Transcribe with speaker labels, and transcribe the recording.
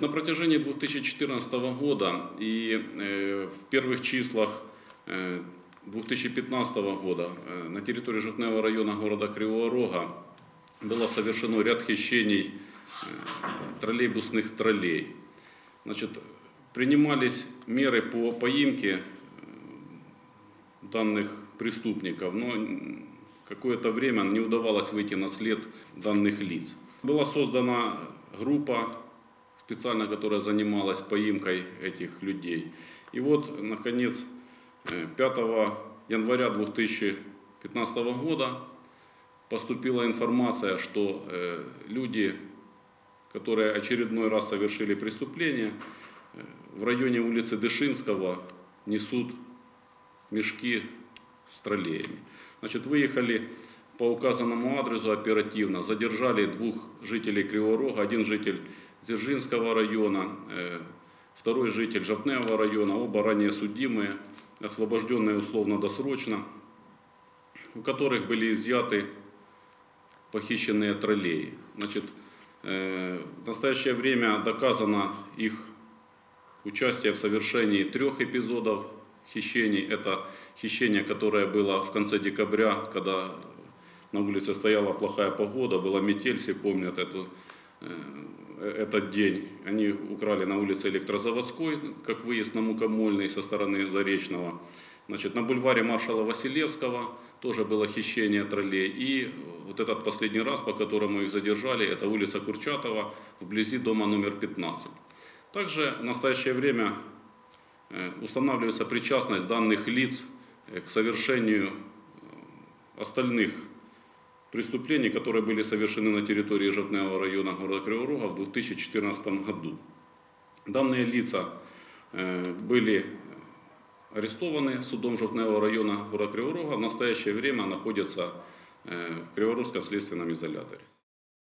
Speaker 1: На протяжении 2014 года и э, в первых числах э, 2015 года э, на территории Житневого района города Кривого Рога было совершено ряд хищений э, троллейбусных троллей. Значит, принимались меры по поимке э, данных преступников, но какое-то время не удавалось выйти на след данных лиц. Была создана группа специально, которая занималась поимкой этих людей. И вот, наконец, э, 5 января 2015 года поступила информация, что э, люди, которые очередной раз совершили преступление, э, в районе улицы Дышинского несут мешки с троллеями. Значит, выехали по указанному адресу оперативно, задержали двух жителей Кривого Рога, один житель Дзержинского района, э, второй житель Жовтневого района, оба ранее судимые, освобожденные условно-досрочно, у которых были изъяты похищенные троллеи. Значит, э, в настоящее время доказано их участие в совершении трех эпизодов хищений. Это хищение, которое было в конце декабря, когда на улице стояла плохая погода, была метель, все помнят эту, э, этот день. Они украли на улице Электрозаводской, как выезд на Мукомольный со стороны Заречного. Значит, на бульваре маршала Василевского тоже было хищение троллей. И вот этот последний раз, по которому их задержали, это улица Курчатова, вблизи дома номер 15. Также в настоящее время э, устанавливается причастность данных лиц э, к совершению остальных преступлений, которые были совершены на территории Жовтневого района города Кривого Рога в 2014 году. Данные лица э, были арестованы судом Жовтневого района города Кривого Рога, в настоящее время находятся э, в Криворожском следственном изоляторе.